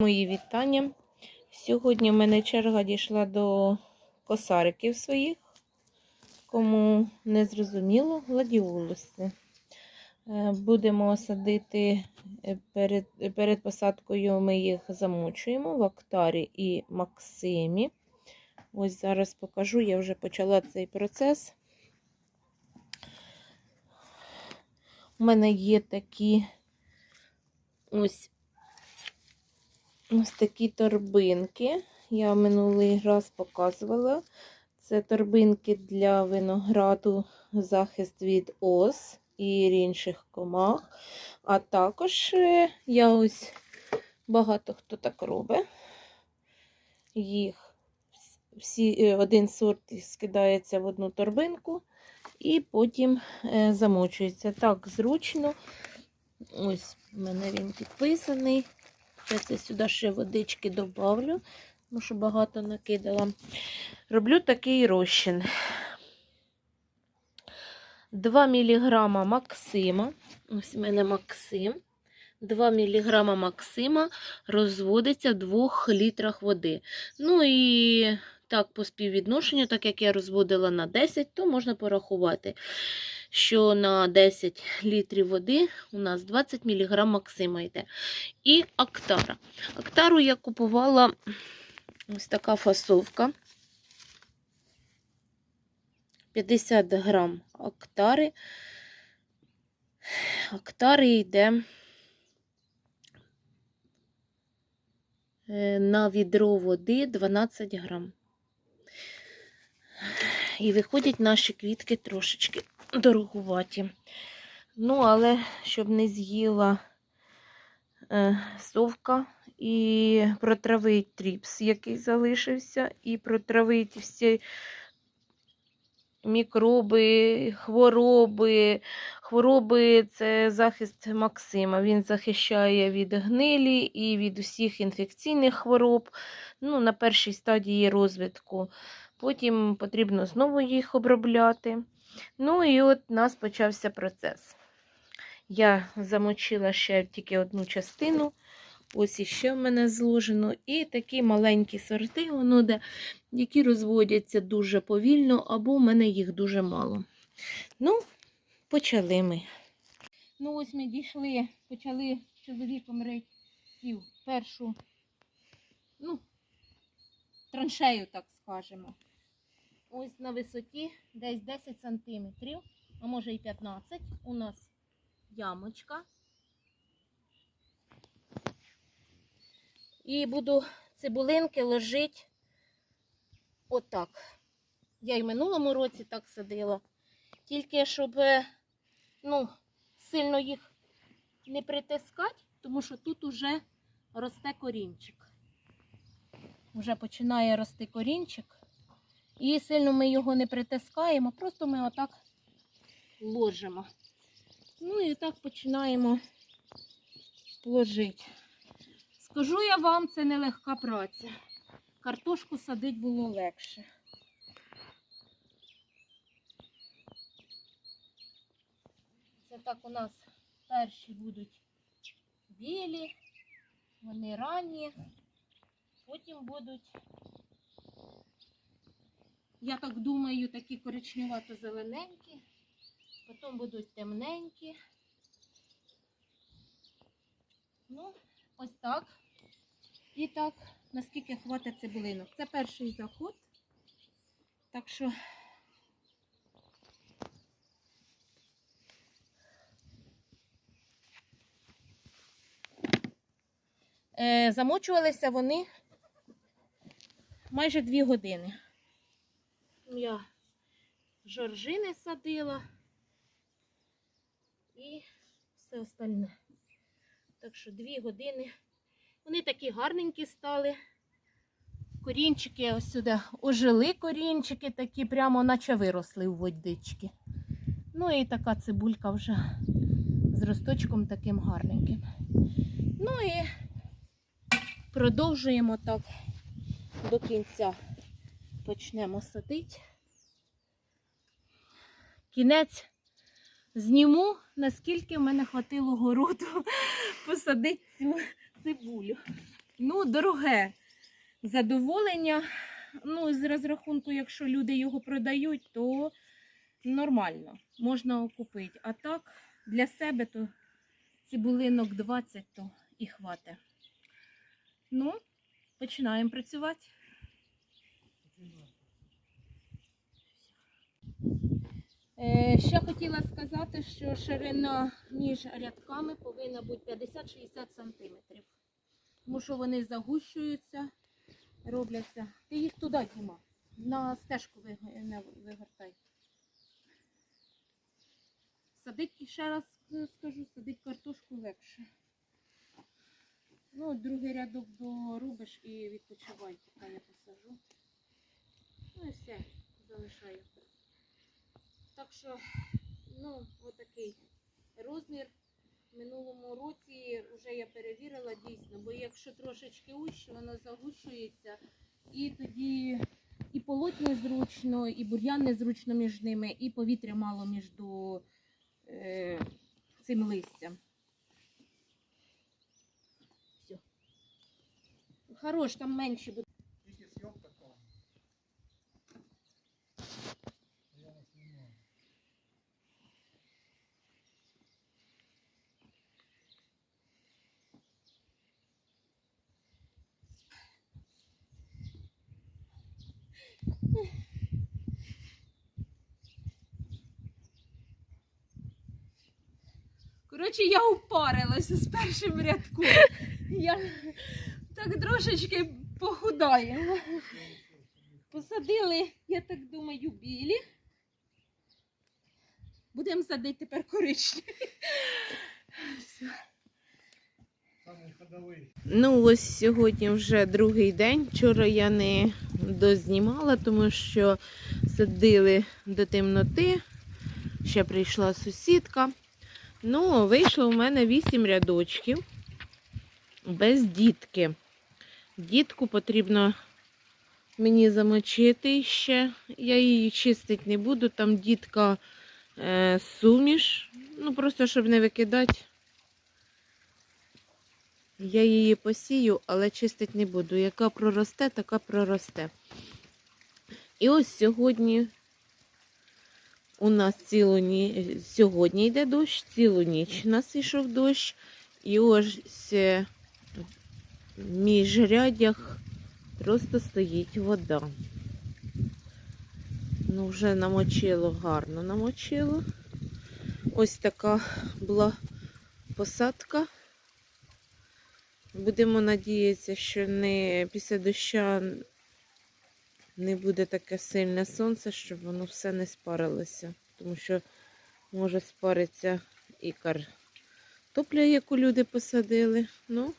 Мої вітання. Сьогодні в мене черга дійшла до косариків своїх. Кому не зрозуміло, гладіолуси. Е, Будемо садити е, перед, перед посадкою ми їх замочуємо в Актарі і Максимі. Ось зараз покажу, я вже почала цей процес. У мене є такі ось Ось такі торбинки. Я минулий раз показувала. Це торбинки для винограду, захист від ос і інших комах. А також е, я ось багато хто так робить. Їх всі, е, один сорт скидається в одну торбинку і потім е, замочується. Так зручно. Ось у мене він підписаний. Зараз я сюди ще водички добавлю, тому що багато накидала. Роблю такий розчин. 2 мг Максима. Ось у мене Максим. 2 мг Максима розводиться в 2 літрах води. Ну і так, по співвідношенню, так як я розводила на 10, то можна порахувати, що на 10 літрів води у нас 20 мг Максима йде. І Актара. Актару я купувала ось така фасовка. 50 грам Актари. Актари йде е, на відро води 12 грам. І виходять наші квітки трошечки дорогуваті. Ну, але щоб не з'їла е, совка і протравить тріпс, який залишився, і протравить всі мікроби, хвороби. Хвороби це захист Максима. Він захищає від гнилі і від усіх інфекційних хвороб. Ну, на першій стадії розвитку. Потім потрібно знову їх обробляти. Ну і от у нас почався процес. Я замочила ще тільки одну частину. Ось іще в мене зложено. І такі маленькі сорти, воно які розводяться дуже повільно, або в мене їх дуже мало. Ну, почали ми. Ну, ось ми дійшли, почали з чоловіком рити першу, ну, траншею, так скажемо. Ось на висоті десь 10 сантиметрів, а може і 15. У нас ямочка. І буду цибулинки ложити отак. Я й в минулому році так садила. Тільки щоб е, ну, сильно їх не притискати, тому що тут уже росте корінчик. Вже починає рости корінчик. І сильно ми його не притискаємо, просто ми отак ложимо. Ну і так починаємо ложити. Скажу я вам, це нелегка праця. Картошку садити було легше. Це так у нас перші будуть білі, вони ранні, потім будуть, я так думаю, такі коричневато-зелененькі, потім будуть темненькі. Ну, ось так. І так, наскільки хватить цибулинок. Це перший заход. Так що е, замочувалися вони майже дві години. Я жоржини садила і все остальне. Так що дві години. Вони такі гарненькі стали. Корінчики ось сюди ожили корінчики, такі прямо наче виросли в водички. Ну і така цибулька вже з росточком таким гарненьким. Ну і продовжуємо так до кінця. Почнемо садити. Кінець зніму, наскільки в мене хватило городу посадити цю цибулю. Ну, дороге задоволення. Ну, з розрахунку, якщо люди його продають, то нормально, можна купити. А так, для себе то цибулинок 20, то і хватить. Ну, починаємо працювати. Е, Ще хотіла сказати, що ширина між рядками повинна бути 50-60 см. Тому що вони загущуються, робляться. Ти їх туди, Діма, на стежку вигортай. Садить, ще раз скажу, садить картошку легше. Ну, другий рядок доробиш і відпочивай, поки я посажу. Все, залишаю. Так що, ну, отакий розмір. В минулому році вже я перевірила дійсно, бо якщо трошечки уще, воно загущується, і тоді і полоть незручно, і бур'ян незручно між ними, і повітря мало між е, цим листям. Все. Хорош, там менше буде. Тільки зйомка там. Я не знімаю. Коротше, я упарилася з першим рядком. Я так трошечки похудаю. Посадили, я так думаю, білі. Будемо садити тепер коричневі. Ну, ось сьогодні вже другий день. Вчора я не дознімала, тому що садили до темноти. Ще прийшла сусідка. Ну, вийшло у мене 8 рядочків без дітки. Дітку потрібно мені замочити ще. Я її чистити не буду. Там дітка е, суміш. Ну, просто щоб не викидати. Я її посію, але чистити не буду. Яка проросте, така проросте. І ось сьогодні у нас цілу ні... сьогодні йде дощ, цілу ніч у нас йшов дощ. І ось е, в міжрядях просто стоїть вода. Ну, вже намочило, гарно намочило. Ось така була посадка. Будемо надіятися, що не після доща не буде таке сильне сонце, щоб воно все не спарилося. Тому що може спариться і картопля, яку люди посадили. Ну,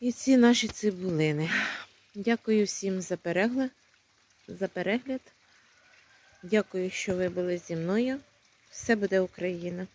і ці наші цибулини. Дякую всім за перегляд. За перегляд. Дякую, що ви були зі мною. Все буде Україна!